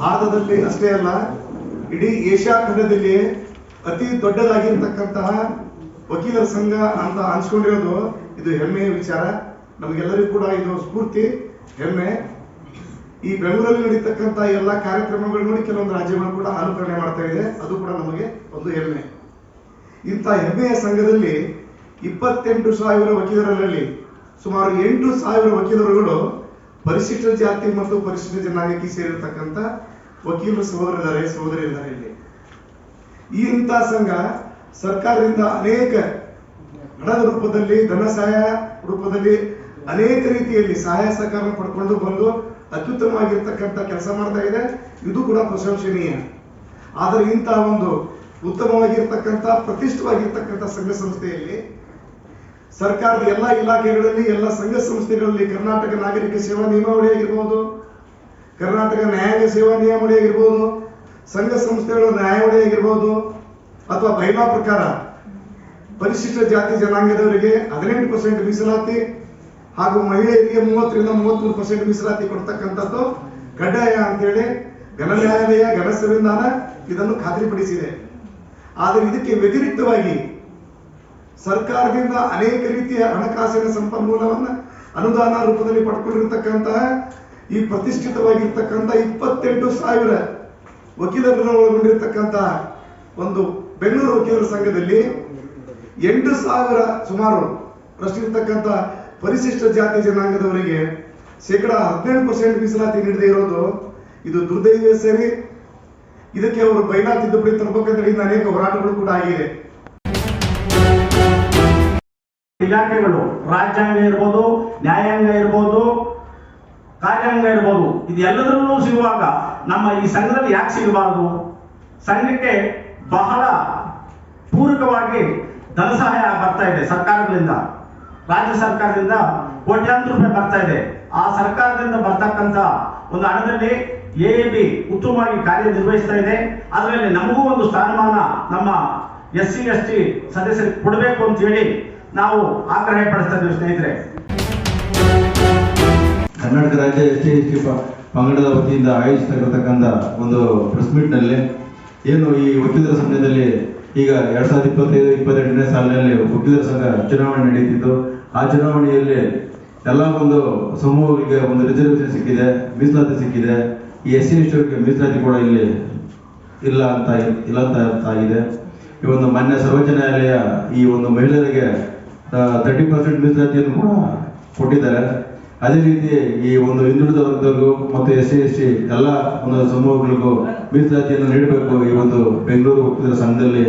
ಭಾರತದಲ್ಲಿ ಅಷ್ಟೇ ಅಲ್ಲ, ಇಡೀ ಏಷ್ಯಾ ಖಂಡದಲ್ಲಿ ಅತಿ ದೊಡ್ಡದಾಗಿರ್ತಕ್ಕಂತಹ ವಕೀಲರ ಸಂಘ ಅಂತ ಅನ್ಸ್ಕೊಂಡಿರೋದು ಇದು ಹೆಮ್ಮೆಯ ವಿಚಾರ. ನಮಗೆಲ್ಲರಿಗೂ ಕೂಡ ಇದು ಸ್ಫೂರ್ತಿ, ಹೆಮ್ಮೆ. ಈ ಬೆಂಗಳೂರಲ್ಲಿ ನಡೀತಕ್ಕಂತ ಎಲ್ಲ ಕಾರ್ಯಕ್ರಮಗಳು ನೋಡಿ ಕೆಲವೊಂದು ರಾಜ್ಯಗಳು ಕೂಡ ಅನುಕರಣೆ ಮಾಡ್ತಾ ಇದೆ. ಅದು ಕೂಡ ನಮಗೆ ಒಂದು ಹೆಮ್ಮೆ. ಇಂಥ ಹೆಮ್ಮೆಯ ಸಂಘದಲ್ಲಿ ಇಪ್ಪತ್ತೆಂಟು ಸಾವಿರ ವಕೀಲರಲ್ಲಿ ಸುಮಾರು ಎಂಟು ಸಾವಿರ ವಕೀಲರುಗಳು ಪರಿಶಿಷ್ಟ ಜಾತಿ ಮತ್ತು ಪರಿಶಿಷ್ಟ ಜನಾಂಗಕ್ಕೆ ಸೇರಿರ್ತಕ್ಕಂಥ ವಕೀಲರು ಸಹೋದರಿದ್ದಾರೆ ಸಹೋದರಿದ್ದಾರೆ ಇಲ್ಲಿ. ಈ ಇಂಥ ಸಂಘ ಸರ್ಕಾರದಿಂದ ಅನೇಕ ಹಣದ ರೂಪದಲ್ಲಿ, ಧನ ಸಹಾಯ ರೂಪದಲ್ಲಿ ಅನೇಕ ರೀತಿಯಲ್ಲಿ ಸಹಾಯ ಸಹಕಾರ ಪಡ್ಕೊಂಡು ಬಂದು ಅತ್ಯುತ್ತಮವಾಗಿರ್ತಕ್ಕಂಥ ಕೆಲಸ ಮಾಡ್ತಾ ಇದೆ. ಇದು ಕೂಡ ಪ್ರಶಂಸನೀಯ. ಆದರೆ ಇಂತಹ ಒಂದು ಉತ್ತಮವಾಗಿರ್ತಕ್ಕಂಥ ಪ್ರತಿಷ್ಠವಾಗಿರ್ತಕ್ಕಂಥ ಸಂಘ ಸಂಸ್ಥೆಯಲ್ಲಿ ಸರ್ಕಾರದ ಎಲ್ಲ ಇಲಾಖೆಗಳಲ್ಲಿ, ಎಲ್ಲ ಸಂಘ ಸಂಸ್ಥೆಗಳಲ್ಲಿ ಕರ್ನಾಟಕ ನಾಗರಿಕ ಸೇವಾ ನಿಯಮಾವಳಿ ಆಗಿರ್ಬೋದು, ಕರ್ನಾಟಕ ನ್ಯಾಯಾಂಗ ಸೇವಾ ನಿಯಮಾವಳಿ ಆಗಿರ್ಬೋದು, ಸಂಘ ಸಂಸ್ಥೆಗಳ ನ್ಯಾಯಾವಳಿ ಆಗಿರ್ಬೋದು, ಅಥವಾ ಬೈಲಾ ಪ್ರಕಾರ ಪರಿಶಿಷ್ಟ ಜಾತಿ ಜನಾಂಗದವರಿಗೆ ಹದಿನೆಂಟು ಪರ್ಸೆಂಟ್ ಮೀಸಲಾತಿ ಹಾಗೂ ಮಹಿಳೆಯರಿಗೆ ಮೂವತ್ತರಿಂದ ಮೂವತ್ಮೂರು ಪರ್ಸೆಂಟ್ ಮೀಸಲಾತಿ ಕೊಡ್ತಕ್ಕಂಥದ್ದು ಕಡ್ಡಾಯ ಅಂತೇಳಿ ಘನ ನ್ಯಾಯಾಲಯ ಘನ ಸಂವಿಧಾನ ಇದನ್ನು ಖಾತ್ರಿಪಡಿಸಿದೆ. ಆದರೆ ಇದಕ್ಕೆ ವ್ಯತಿರಿಕ್ತವಾಗಿ ಸರ್ಕಾರದಿಂದ ಅನೇಕ ರೀತಿಯ ಹಣಕಾಸಿನ ಸಂಪನ್ಮೂಲವನ್ನ ಅನುದಾನ ರೂಪದಲ್ಲಿ ಪಡ್ಕೊಂಡಿರ್ತಕ್ಕಂತಹ ಈ ಪ್ರತಿಷ್ಠಿತವಾಗಿರ್ತಕ್ಕಂಥ ಇಪ್ಪತ್ತೆಂಟು ಸಾವಿರ ವಕೀಲರನ್ನು ಒಳಗೊಂಡಿರ್ತಕ್ಕಂತಹ ಒಂದು ಬೆಂಗಳೂರು ವಕೀಲರ ಸಂಘದಲ್ಲಿ ಎಂಟು ಸಾವಿರ ಸುಮಾರು ಪ್ರಶ್ನಿರ್ತಕ್ಕಂಥ ಪರಿಶಿಷ್ಟ ಜಾತಿ ಜನಾಂಗದವರಿಗೆ ಶೇಕಡ ಹದಿನೆಂಟು ಪರ್ಸೆಂಟ್ ಮೀಸಲಾತಿ ನೀಡದೇ ಇರೋದು ಇದು ದುರ್ದೈವ ಸೇರಿ. ಇದಕ್ಕೆ ಅವರು ಬೈಲಾ ತಿದ್ದುಪಡಿ ತರಬೇಕಂತ ಅನೇಕ ಹೋರಾಟಗಳು ಕೂಡ ಆಗಿದೆ. ಇಲಾಖೆಗಳು, ರಾಜ್ಯಾಂಗ ಇರ್ಬೋದು, ನ್ಯಾಯಾಂಗ ಇರ್ಬೋದು, ಕಾರ್ಯಾಂಗ ಇರ್ಬೋದು, ಇದೆಲ್ಲದರಲ್ಲೂ ಸಿಗುವಾಗ ನಮ್ಮ ಈ ಸಂಘದಲ್ಲಿ ಯಾಕೆ ಸಿಗಬಾರದು? ಸಂಘಕ್ಕೆ ಬಹಳ ಪೂರಕವಾಗಿ ಧನ ಸಹಾಯ ಬರ್ತಾ ಇದೆ ಸರ್ಕಾರಗಳಿಂದ. ರಾಜ್ಯ ಸರ್ಕಾರದಿಂದ ಕೋಟ್ಯಾಂತರ ರೂಪಾಯಿ ಬರ್ತಾ ಇದೆ. ಆ ಸರ್ಕಾರದಿಂದ ಬರ್ತಕ್ಕಂಥ ಒಂದು ಹಣದಲ್ಲಿ ಎ ಬಿ ಉತ್ತಮವಾಗಿ ಕಾರ್ಯನಿರ್ವಹಿಸ್ತಾ ಇದೆ. ಅದರಲ್ಲಿ ನಮಗೂ ಒಂದು ಸ್ಥಾನಮಾನ ನಮ್ಮ ಎಸ್ ಸಿ, ಎಸ್ ಟಿ ಸದಸ್ಯರಿಗೆ ಕೊಡಬೇಕು ಅಂತ ಹೇಳಿ ನಾವು ಆಗ್ರಹ ಪಡಿಸ್ತಾ ಸ್ನೇಹಿತರೆ. ಕರ್ನಾಟಕ ರಾಜ್ಯ ಎಸ್ ಟಿ ಎಸ್ ಟಿ ಪಂಗಡದ ವತಿಯಿಂದ ಆಯೋಜಿಸ್ತಕ್ಕಂಥ ಒಂದು ಪ್ರೆಸ್ ಮೀಟ್ನಲ್ಲಿ ಏನು ಈ ಹುಟ್ಟಿದ್ರ ಸಮಯದಲ್ಲಿ ಈಗ ಎರಡ್ ಸಾವಿರದ ಇಪ್ಪತ್ತೈದು, ಇಪ್ಪತ್ತೆಂಟನೇ ಸಾಲಿನಲ್ಲಿ ಹುಟ್ಟಿದ್ರ ಸಂಘ ಚುನಾವಣೆ ನಡೆಯುತ್ತಿದ್ದು ಆ ಚುನಾವಣೆಯಲ್ಲಿ ಎಲ್ಲ ಒಂದು ಸಮೂಹಗಳಿಗೆ ಒಂದು ರಿಸರ್ವೇಷನ್ ಸಿಕ್ಕಿದೆ, ಮೀಸಲಾತಿ ಸಿಕ್ಕಿದೆ. ಈ ಎಸ್ ಸಿ ಎಸ್ ಟಿ ಮೀಸಲಾತಿ ಕೂಡ ಇಲ್ಲಿ ಇಲ್ಲ ಅಂತ ಇಲ್ಲ ಅಂತ ಆಗಿದೆ. ಈ ಒಂದು ಮಾನ್ಯ ಸರ್ವೋಚ್ಚ ನ್ಯಾಯಾಲಯ ಈ ಒಂದು ಮಹಿಳೆಯರಿಗೆ ತರ್ಟಿ ಪರ್ಸೆಂಟ್ ಮೀಸಲಾತಿಯನ್ನು ಕೂಡ ಕೊಟ್ಟಿದ್ದಾರೆ. ಅದೇ ರೀತಿ ಈ ಒಂದು ಹಿಂದುಳಿದ ವರ್ಗದವರಿಗೂ ಮತ್ತು ಎಸ್ ಸಿ, ಎಸ್ ಟಿ ಎಲ್ಲ ಒಂದು ಸಮೂಹಗಳಿಗೂ ಮೀಸಲಾತಿಯನ್ನು ನೀಡಬೇಕು ಈ ಒಂದು ಬೆಂಗಳೂರು ವಕೀಲರ ಸಂಘದಲ್ಲಿ.